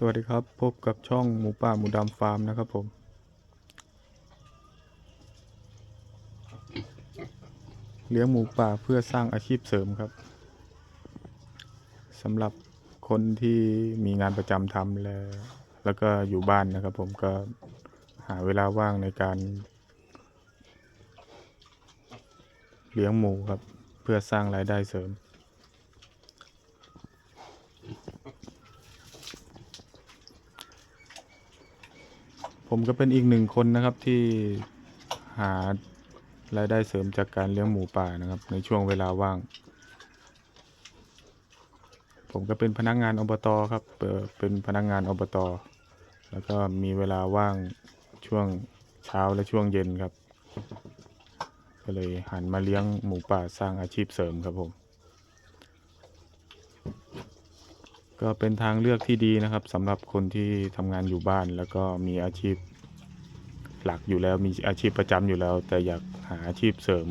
สวัสดีครับ พบกับช่องหมูป่าหมูดำฟาร์มนะครับผม เลี้ยงหมูป่าเพื่อสร้างอาชีพเสริมครับสำหรับคนที่มีงานประจำทำแล้ว แล้วก็อยู่บ้านนะครับผมก็หาเวลาว่างในการ เลี้ยงหมูครับ เพื่อสร้างรายได้เสริม ผมก็เป็นอีกหนึ่งคนนะครับที่หารายได้เสริมจากการเลี้ยงหมูป่านะครับ ในช่วงเวลาว่าง ผมก็เป็นพนักงานอบตครับเป็นพนักงานอบตแล้วก็มีเวลาว่างช่วงเช้าและช่วงเย็นครับ ก็เลยหันมาเลี้ยงหมูป่าสร้างอาชีพเสริมครับผม ก็เป็นทางเลือกที่ดีนะครับสำหรับคนที่ทำงานอยู่บ้าน แล้วก็มีอาชีพหลักอยู่แล้วมีอาชีพประจำอยู่แล้ว แต่อยากหาอาชีพเสริม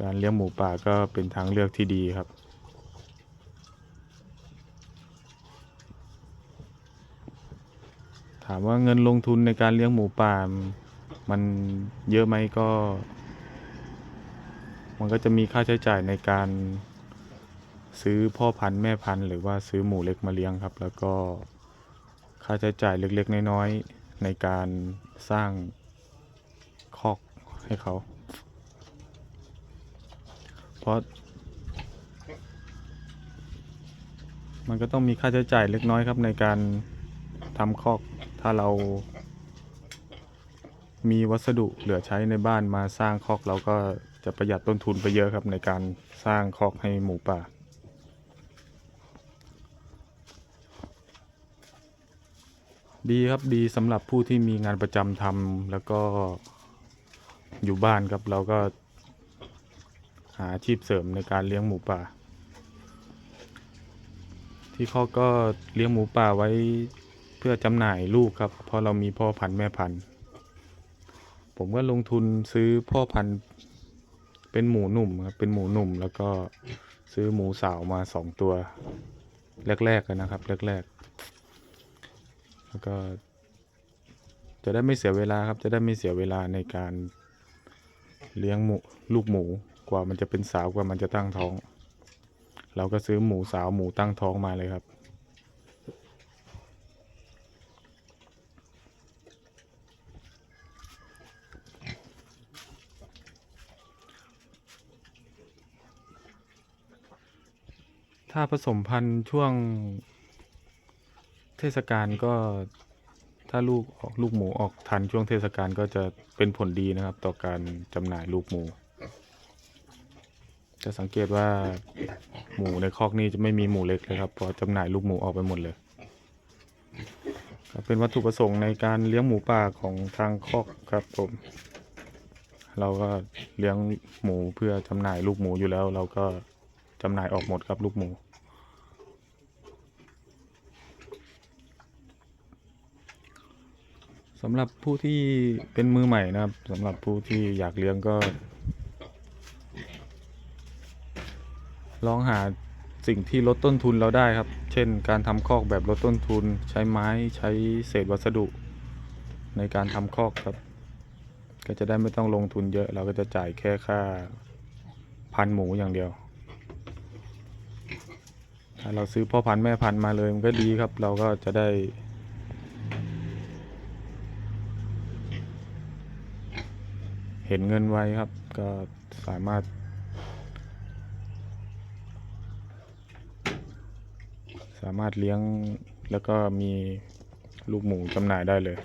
การเลี้ยงหมูป่าก็เป็นทางเลือกที่ดีครับ ถามว่าเงินลงทุนในการเลี้ยงหมูป่ามันเยอะไหมก็ มันก็จะมีค่าใช้จ่ายในการ ซื้อพ่อพันธุ์แม่พันธุ์หรือว่าซื้อหมูเล็กมาเลี้ยงครับ แล้วก็ค่าใช้จ่ายเล็กๆ น้อยๆ ในการสร้างคอกให้เขา เพราะ มันก็ต้องมีค่าใช้จ่ายเล็กน้อยครับ ในการทำคอกถ้าเรา มีวัสดุเหลือใช้ในบ้านมาสร้างคอกเราก็จะประหยัดต้นทุนไปเยอะครับในการสร้างคอกให้หมูป่า ดีครับดีสำหรับผู้ที่มีงานประจำทำแล้วก็อยู่บ้านครับเราก็ หาอาชีพเสริมในการเลี้ยงหมูป่า ที่เขาก็เลี้ยงหมูป่าไว้เพื่อจำหน่ายลูกครับ เพราะเรามีพ่อพันธุ์แม่พันธุ์ ผมก็ลงทุนซื้อพ่อพันธุ์เป็นหมูหนุ่มครับเป็นหมูหนุ่มแล้วก็ซื้อหมูสาวมาสองตัว แรกๆกันนะครับ แรกๆ แล้วก็ จะได้ไม่เสียเวลาครับ จะได้ไม่เสียเวลาในการเลี้ยงหมูลูกหมูกว่ามันจะเป็นสาวกว่ามันจะตั้งท้อง เราก็ซื้อหมูสาวหมูตั้งท้องมาเลยครับ ถ้าผสมพันธุ์ช่วง เทศกาลก็ถ้าลูกออกลูกหมูออกทันช่วงเทศกาลก็จะเป็นผลดีนะครับ ต่อการจำหน่ายลูกหมู จะสังเกตว่าหมูในคอกนี้จะไม่มีหมูเล็กเลยครับเพราะจำหน่ายลูกหมูออกไปหมดเลยเป็นวัตถุประสงค์ในการเลี้ยงหมูป่าของทางคอกครับผม เราก็เลี้ยงหมูเพื่อจำหน่ายลูกหมูอยู่แล้ว เราก็จำหน่ายออกหมดครับลูกหมู สำหรับผู้ที่เป็นมือใหม่นะครับสำหรับผู้ที่อยากเลี้ยงก็ ลองหาสิ่งที่ลดต้นทุนเราได้ครับ เช่น การทำคอกแบบลดต้นทุน ใช้ไม้ใช้เศษวัสดุ ในการทำคอกครับ ก็จะได้ไม่ต้องลงทุนเยอะ เราก็จะจ่ายแค่ค่าพันหมูอย่างเดียว ถ้าเราซื้อพ่อพันธุ์แม่พันธุ์มาเลยมันก็ดีครับ เราก็จะได้ เห็นเงินไว้ครับ ก็สามารถ สามารถเลี้ยงแล้วก็มีลูกหมูจำหน่ายได้เลย